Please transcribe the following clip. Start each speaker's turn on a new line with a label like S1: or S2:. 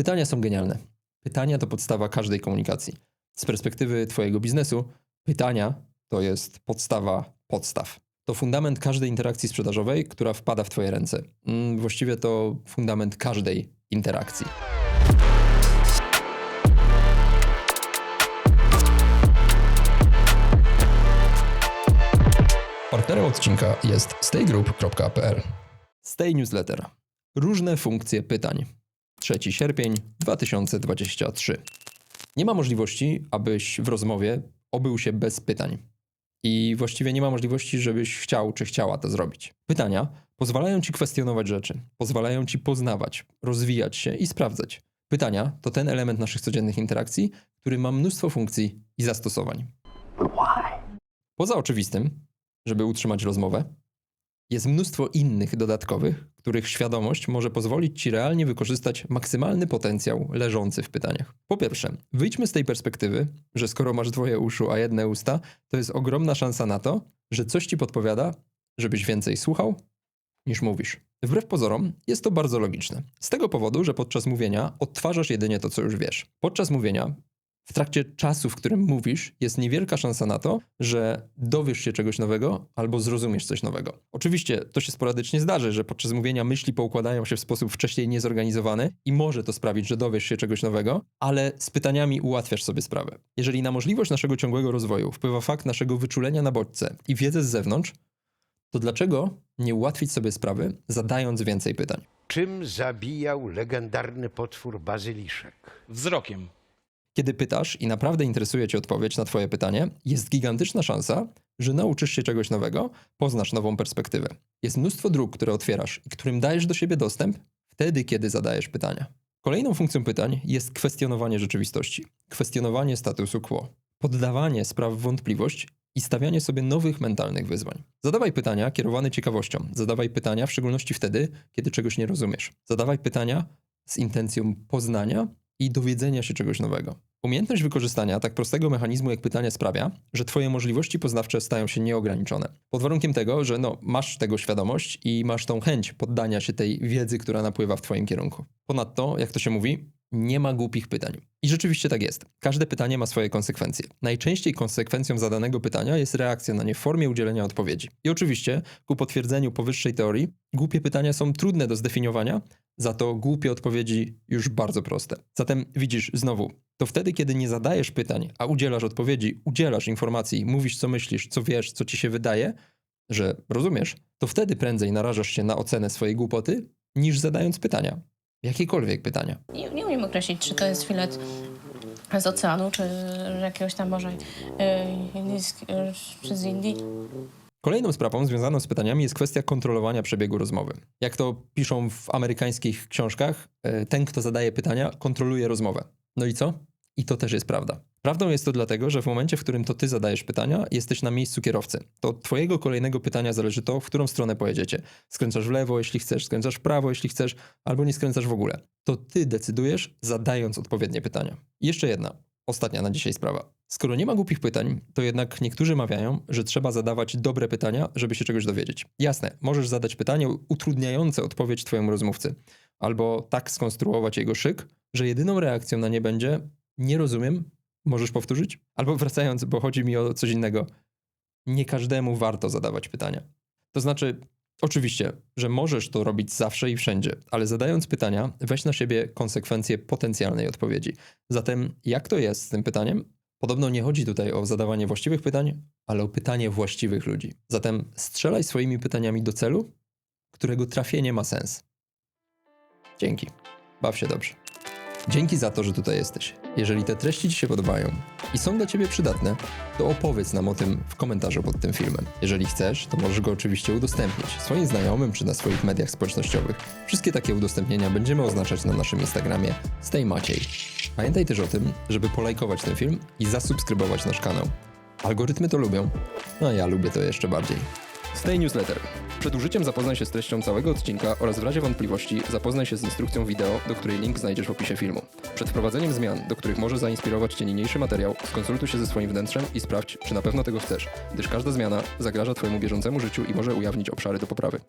S1: Pytania są genialne. Pytania to podstawa każdej komunikacji. Z perspektywy Twojego biznesu, pytania to jest podstawa podstaw. To fundament każdej interakcji sprzedażowej, która wpada w Twoje ręce. Mm, Właściwie to fundament każdej interakcji. Partnerem odcinka jest staygroup.pl. Stay Newsletter. Różne funkcje pytań. 3 sierpień 2023. Nie ma możliwości, abyś w rozmowie obył się bez pytań. I właściwie nie ma możliwości, żebyś chciał czy chciała to zrobić. Pytania pozwalają ci kwestionować rzeczy, pozwalają ci poznawać, rozwijać się i sprawdzać. Pytania to ten element naszych codziennych interakcji, który ma mnóstwo funkcji i zastosowań. Poza oczywistym, żeby utrzymać rozmowę, jest mnóstwo innych dodatkowych, których świadomość może pozwolić ci realnie wykorzystać maksymalny potencjał leżący w pytaniach. Po pierwsze, wyjdźmy z tej perspektywy, że skoro masz dwoje uszu, a jedne usta, to jest ogromna szansa na to, że coś ci podpowiada, żebyś więcej słuchał niż mówisz. Wbrew pozorom, jest to bardzo logiczne. Z tego powodu, że podczas mówienia odtwarzasz jedynie to, co już wiesz. Podczas mówienia w trakcie czasu, w którym mówisz, jest niewielka szansa na to, że dowiesz się czegoś nowego albo zrozumiesz coś nowego. Oczywiście to się sporadycznie zdarzy, że podczas mówienia myśli poukładają się w sposób wcześniej niezorganizowany i może to sprawić, że dowiesz się czegoś nowego, ale z pytaniami ułatwiasz sobie sprawę. Jeżeli na możliwość naszego ciągłego rozwoju wpływa fakt naszego wyczulenia na bodźce i wiedzę z zewnątrz, to dlaczego nie ułatwić sobie sprawy, zadając więcej pytań?
S2: Czym zabijał legendarny potwór bazyliszek?
S3: Wzrokiem.
S1: Kiedy pytasz i naprawdę interesuje Cię odpowiedź na Twoje pytanie, jest gigantyczna szansa, że nauczysz się czegoś nowego, poznasz nową perspektywę. Jest mnóstwo dróg, które otwierasz i którym dajesz do siebie dostęp wtedy, kiedy zadajesz pytania. Kolejną funkcją pytań jest kwestionowanie rzeczywistości, kwestionowanie statusu quo, poddawanie spraw wątpliwość i stawianie sobie nowych mentalnych wyzwań. Zadawaj pytania kierowane ciekawością. Zadawaj pytania w szczególności wtedy, kiedy czegoś nie rozumiesz. Zadawaj pytania z intencją poznania i dowiedzenia się czegoś nowego. Umiejętność wykorzystania tak prostego mechanizmu jak pytanie sprawia, że Twoje możliwości poznawcze stają się nieograniczone. Pod warunkiem tego, że no, masz tego świadomość i masz tą chęć poddania się tej wiedzy, która napływa w Twoim kierunku. Ponadto, jak to się mówi, nie ma głupich pytań. I rzeczywiście tak jest. Każde pytanie ma swoje konsekwencje. Najczęściej konsekwencją zadanego pytania jest reakcja na nie w formie udzielenia odpowiedzi. I oczywiście, ku potwierdzeniu powyższej teorii, głupie pytania są trudne do zdefiniowania, za to głupie odpowiedzi już bardzo proste. Zatem widzisz, znowu, to wtedy, kiedy nie zadajesz pytań, a udzielasz odpowiedzi, udzielasz informacji, mówisz co myślisz, co wiesz, co ci się wydaje, że rozumiesz, to wtedy prędzej narażasz się na ocenę swojej głupoty, niż zadając pytania. Jakiekolwiek pytania.
S4: Nie, nie umiem określić, czy to jest filet z oceanu, czy jakiegoś tam morza yy, indyjski- yy, czy z Indii.
S1: Kolejną sprawą związaną z pytaniami jest kwestia kontrolowania przebiegu rozmowy. Jak to piszą w amerykańskich książkach, e, ten, kto zadaje pytania, kontroluje rozmowę. No i co? I to też jest prawda. Prawdą jest to dlatego, że w momencie, w którym to ty zadajesz pytania, jesteś na miejscu kierowcy. To od twojego kolejnego pytania zależy to, w którą stronę pojedziecie. Skręcasz w lewo, jeśli chcesz, skręcasz w prawo, jeśli chcesz, albo nie skręcasz w ogóle. To ty decydujesz, zadając odpowiednie pytania. I jeszcze jedna, ostatnia na dzisiaj sprawa. Skoro nie ma głupich pytań, to jednak niektórzy mawiają, że trzeba zadawać dobre pytania, żeby się czegoś dowiedzieć. Jasne, możesz zadać pytanie utrudniające odpowiedź twojemu rozmówcy, albo tak skonstruować jego szyk, że jedyną reakcją na nie będzie nie rozumiem, możesz powtórzyć? Albo wracając, bo chodzi mi o coś innego. Nie każdemu warto zadawać pytania. To znaczy, oczywiście, że możesz to robić zawsze i wszędzie, ale zadając pytania, weź na siebie konsekwencje potencjalnej odpowiedzi. Zatem, jak to jest z tym pytaniem? Podobno nie chodzi tutaj o zadawanie właściwych pytań, ale o pytanie właściwych ludzi. Zatem strzelaj swoimi pytaniami do celu, którego trafienie ma sens. Dzięki. Baw się dobrze. Dzięki za to, że tutaj jesteś. Jeżeli te treści Ci się podobają i są dla Ciebie przydatne, to opowiedz nam o tym w komentarzu pod tym filmem. Jeżeli chcesz, to możesz go oczywiście udostępnić swoim znajomym czy na swoich mediach społecznościowych. Wszystkie takie udostępnienia będziemy oznaczać na naszym Instagramie Stay Maciej. Pamiętaj też o tym, żeby polajkować ten film i zasubskrybować nasz kanał. Algorytmy to lubią, a ja lubię to jeszcze bardziej. Stay Newsletter. Przed użyciem zapoznaj się z treścią całego odcinka oraz w razie wątpliwości zapoznaj się z instrukcją wideo, do której link znajdziesz w opisie filmu. Przed wprowadzeniem zmian, do których może zainspirować Cię niniejszy materiał, skonsultuj się ze swoim wnętrzem i sprawdź, czy na pewno tego chcesz, gdyż każda zmiana zagraża Twojemu bieżącemu życiu i może ujawnić obszary do poprawy.